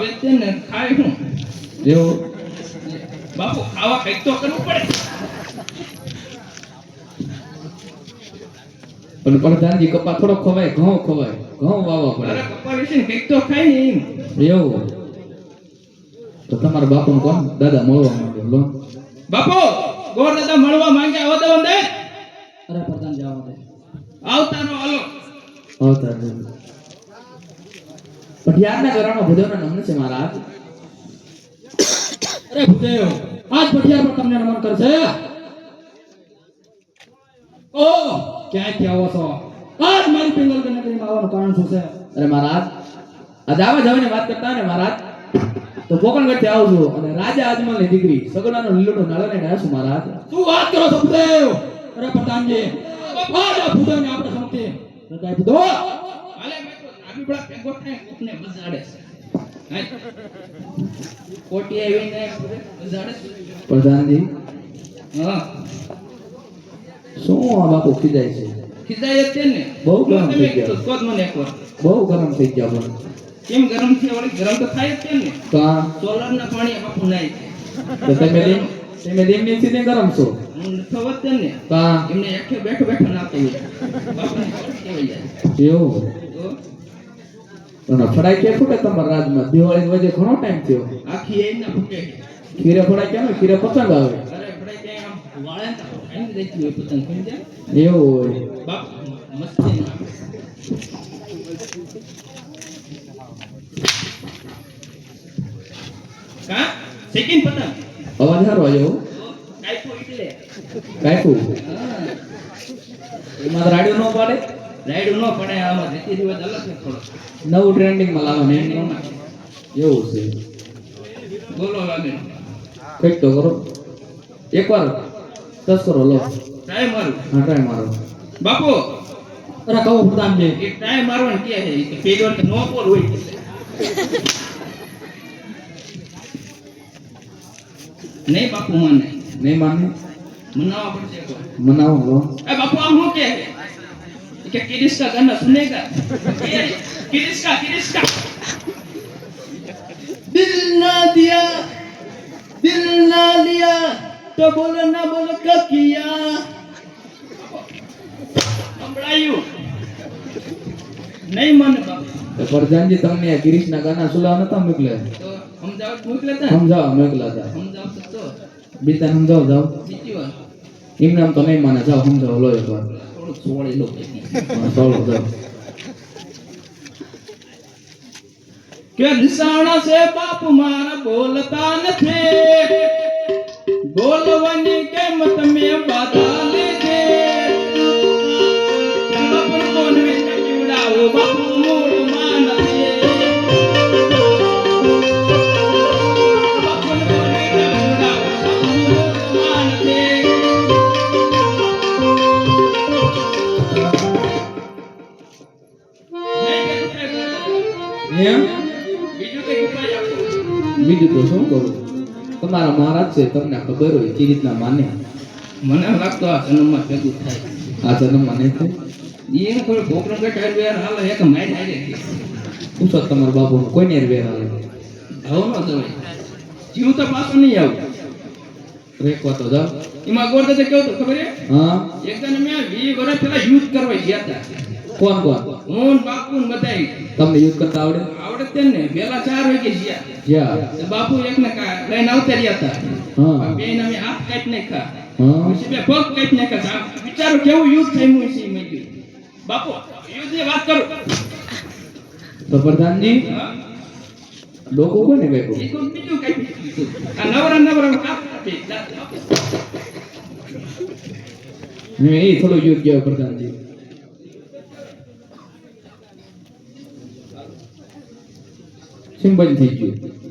જ છે ને ખાય હું? એવું બાપુ ખાવા કંઈક તો કરવું પડે. પણ પ્રધાનજી કપા થોડો ખવાય ઘઉં ખવાય ઘઉં વાવવા પડે. કપા વિશે કંઈક તો ખાય ને એમ. એવું? તો તમારા બાપુ કોણ? દાદા મળવા માંગે લો. બાપુ ગોર દાદા મળવા માંગ્યા આવો તો દે અરે પ્રધાન જાવ દે આવતાનો આલો આવતા જ પટિયારના ઘરાનો ભુદેવના નામ છે મહારાજ અરે ભૂદેવ આજ પટિયાર પર તમને નમન કરશે ઓ ક્યાંથી આવો છો આજ મારી પિંગલ નગરીમાં આવવાનું કારણ શું છે અરે મહારાજ આજે આવા જવાની વાત કરતા ને હાથ તો આવું આવજો અને રાજા અજમલની દીકરી સગડાનો લીલોડો નાળો ને ગયા છું મહારાજ શું વાત કરો છો ભૂદેવ અરે પ્રધાનજી આ ભૂદેવને આપણે સમજે રજાય ભૂદેવ બળા ભેગો થાય કોકને બજાડે છે. હાય. કોટી આવીને બજાડે છે. પ્રધાનજી. હા. શું આ બાપુ ખીજાય છે? ખીજાય છે ને. બહુ ગરમ થઈ ગયા. તો મને એકવાર બહુ ગરમ થઈ ગયા બોલ. કેમ ગરમ છે? વળી ગરમ તો થાય જ છે ને. તો આ? સોલર ના પાણી બાપુ નાય તો તમે લઈ તમે દેમની સીધે ગરમ છો? જ છે ને. તો એમને એકઠે બેઠો બેઠો ના હોય બાપુને કેવાય જાય. એવું? તો અને ફડાઈ ક્યાં ફૂટે તમારા રાજમાં દિવાળી વચ્ચે ઘણો ટાઈમ થયો આખી એ ના ફૂટે ખીરે ફડાઈ કેમ ખીરે પતંગ આવે અરે પડાય ક્યાંય આમ વાળે ને તો ખાઈને દેતી હોય પતંગ ખાઈ જાય એવું હોય બાપ મસ્તી ના કા સેકન્ડ પતંગ અવાજ સારો આવ્યો કાઈપો એટલે કાયપું હા એમાં રાડિયો ન પાડે રાઈડ નવું ટ્રેન્ડિંગમાં લાવવાનું એમ એવું છે. બોલો લાગે તો કરો. એકવાર ટચ કરો લો. ટ્રાય મારો. હા ટ્રાય મારો. બાપુ! અરે કહો પ્રધાન જે એક ટ્રાય મારવાનું કે છે? પેજ વાર નો બોલ હોય. નહીં બાપુ મને. નહીં માને મનાવવા પડશે મનાવો એ બાપુ આ શું કે? क्या किरिश का गाना सुनेगा किरिश का किरिश का दिल ना दिया दिल ना लिया तो बोलो ना बोलो कब किया નહીં મને બાપા પરજાનજી તમને ગિરીશના ગાના સુલા નતા મોકલ્યા તો સમજાવટ મોકલ્યા હતા સમજાવ મોકલ્યા હતા સમજાવ તો બીતા સમજાવ જાવ બીજી વાર એમ નામ તો નહીં માને જાવ સમજાવ લો એક વાર 20 look. કે ઢસાણા સે બાપ મારા બોલતા નથી બોલવાની કેમ તમે બાધા લીધી બાપુ કોણ વિચાર કેવડાવો બાપુ બીજું તો શું કરું તમારા મહારાજ છે તમને ખબર હોય કે રીતના માને? મને લાગતો આ જન્મમાં ભેગું થાય. આ જન્મમાં માને થાય? એને કોઈ ભોકરો બેઠા વેર હાલે એક માઈ જાય પૂછો તમારા બાપુ કોઈને વેર હાલે? ભાવ ન જવાય જીવ તો પાછો નહીં આવું. રેકવા તો જાઓ. એમાં ગોર દાદા કેવું તો ખબર હે હા? એક જણ મેં વીસ વર્ષ પહેલા યુદ્ધ કરવા ગયા હતા. કોણ કોણ? હું ને બાપુ ને બધાય તમને યુદ્ધ કરતા આવડે આવડે જ તે ને વેલા ચાર વાગે ગયા જ્યાં તો બાપુ એકને કા- લઈને આવતા રહ્યા હતા હા બેન અમે હાથ કાઢી નાખ્યા હા પછી બે પગ કાઢી નાખ્યા આ વિચારો કેવું યુદ્ધ થયું છે મેં કીધું બાપુ યુદ્ધની વાત કરું તો પ્રધાનજી હા ડોકું કોને કાપ્યું એ તો બીજું કઈ આ નવરા નવરા કાપ કાપી મેં એ થોડું યુદ્ધ ગયો પ્રધાનજી સિમ્પલ થઈ ગયું.